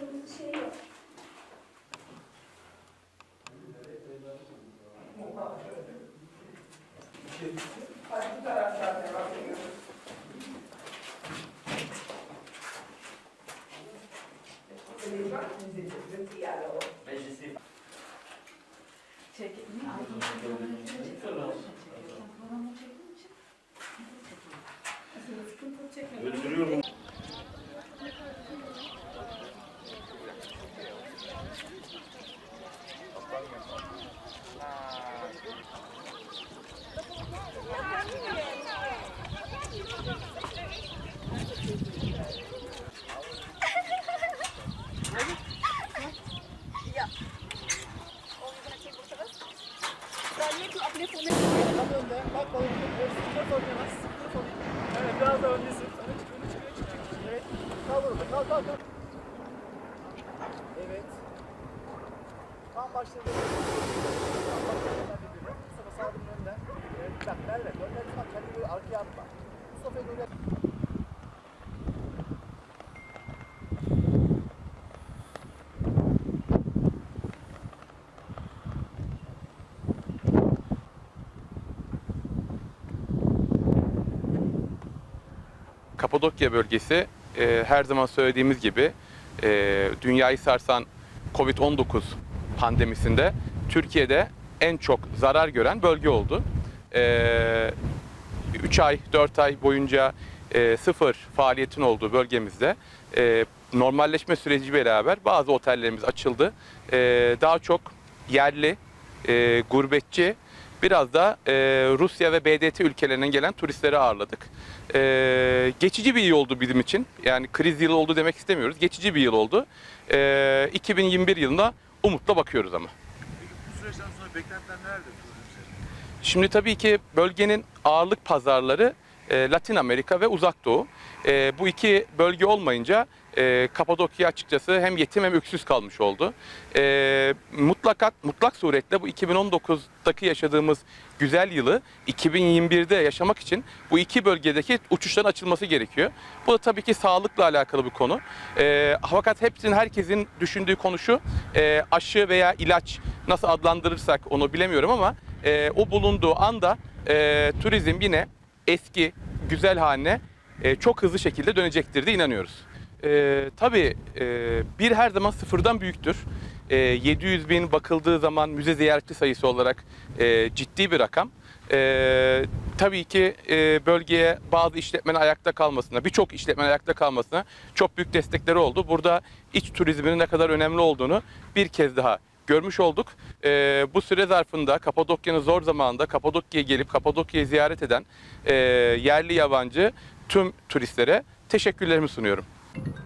Şey yok. Bu taraftan devam ediyoruz. Böyle bak, bizi de Evet biraz daha öndesin. Öne çık, öne çık, öne çık. Evet. Kal burada, kal, kal, kal. Evet. Tam başladı. Kapadokya bölgesi e, her zaman söylediğimiz gibi e, dünyayı sarsan Covid-19 pandemisinde Türkiye'de en çok zarar gören bölge oldu. 3 ay, 4 ay boyunca e, sıfır faaliyetin olduğu bölgemizde e, normalleşme süreci beraber bazı otellerimiz açıldı. E, daha çok yerli, e, gurbetçi, biraz da e, Rusya ve BDT ülkelerinden gelen turistleri ağırladık. E, geçici bir yıl oldu bizim için. Yani kriz yılı oldu demek istemiyoruz. Geçici bir yıl oldu. E, 2021 yılına umutla bakıyoruz ama. Bu süreçten sonra beklentiler sektöründe? Şimdi tabii ki bölgenin ağırlık pazarları e, Latin Amerika ve Uzak Doğu. E, bu iki bölge olmayınca e, Kapadokya açıkçası hem yetim hem öksüz kalmış oldu. E, mutlaka mutlak suretle bu 2019'daki yaşadığımız güzel yılı 2021'de yaşamak için bu iki bölgedeki uçuşların açılması gerekiyor. Bu da tabii ki sağlıkla alakalı bir konu. E, fakat hepsinin herkesin düşündüğü konu şu e, aşı veya ilaç nasıl adlandırırsak onu bilemiyorum ama e, o bulunduğu anda e, turizm yine eski güzel haline e, çok hızlı şekilde dönecektir diye inanıyoruz. E, tabii e, bir her zaman sıfırdan büyüktür. E, 700 bin bakıldığı zaman müze ziyaretçi sayısı olarak e, ciddi bir rakam. E, tabii ki e, bölgeye bazı işletmenin ayakta kalmasına, birçok işletmenin ayakta kalmasına çok büyük destekleri oldu. Burada iç turizmin ne kadar önemli olduğunu bir kez daha görmüş olduk. Ee, bu süre zarfında Kapadokya'nın zor zamanında Kapadokya'ya gelip Kapadokya'yı ziyaret eden e, yerli yabancı tüm turistlere teşekkürlerimi sunuyorum. Thank you.